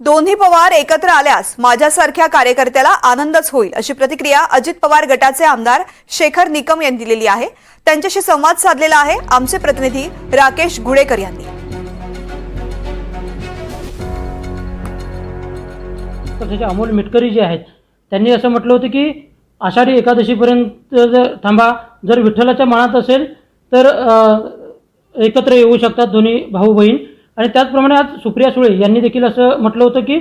दोन्ही पवार एकत्र आल्यास माझ्यासारख्या कार्यकर्त्याला आनंदच होईल अशी प्रतिक्रिया अजित पवार गटाचे आमदार शेखर निकम यांनी दिलेली आहे. त्यांच्याशी संवाद साधलेला आहे आमचे प्रतिनिधी राकेश गुडेकर यांनी. पक्षाचे अमोल मिटकरी जे आहेत त्यांनी असं म्हटलं होतं की आषाढी एकादशीपर्यंत जर थांबा जर विठ्ठलाच्या मनात असेल तर एकत्र येऊ शकतात दोन्ही भाऊ बहीण आणि त्याचप्रमाणे आज सुप्रिया सुळे यांनी देखील असं म्हटलं होतं की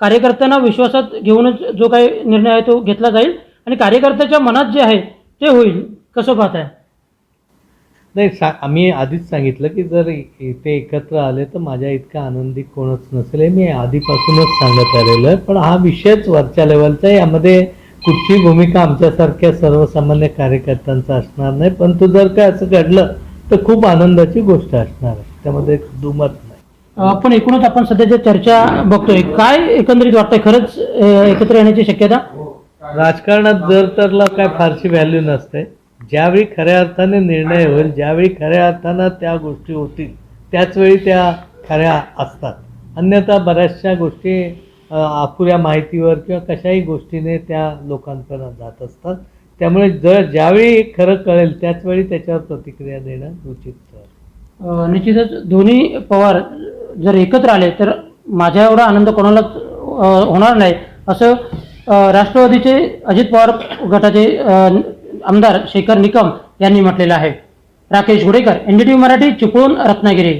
कार्यकर्त्यांना विश्वासात घेऊनच जो काही निर्णय आहे तो घेतला जाईल आणि कार्यकर्त्याच्या मनात जे आहे ते होईल. कसं पाहताय नाही सा आम्ही आधीच सांगितलं की जर ते एकत्र आले तर माझ्या इतका आनंदी कोणच नसेल. मी आधीपासूनच सांगत आलेलं आहे. पण हा विषयच वरच्या लेवलचा आहे. यामध्ये कुठची भूमिका आमच्यासारख्या सर्वसामान्य कार्यकर्त्यांचा असणार नाही. पण जर काय असं घडलं तर खूप आनंदाची गोष्ट असणार आहे. त्यामध्ये दुमत नाही. पण एकूणच आपण सध्या जे चर्चा बघतोय काय एकंदरीत वाटतंय? खरंच एकत्र येण्याची शक्यता? राजकारणात जर तरला काय फारशी व्हॅल्यू नसते. ज्यावेळी खऱ्या अर्थाने निर्णय होईल ज्यावेळी खऱ्या अर्थानं त्या गोष्टी होतील त्याचवेळी त्या खऱ्या असतात. अन्यथा बऱ्याचशा गोष्टी अपुऱ्या माहितीवर किंवा कशाही गोष्टीने त्या लोकांपर्यंत जात असतात. त्यामुळे जर ज्यावेळी खरं कळेल त्याचवेळी त्याच्यावर प्रतिक्रिया देणं उचित निश्चितच. दोन्ही पवार जर एकत्र आले तर माझ्या एवढा आनंद कोणालाच होणार नाही. असं राष्ट्रवादीचे अजित पवार गटाचे आमदार शेखर निकम यांनी म्हटलेलं आहे. Rakesh Gudekar N D T V Marathi Chiplun Ratnagiri.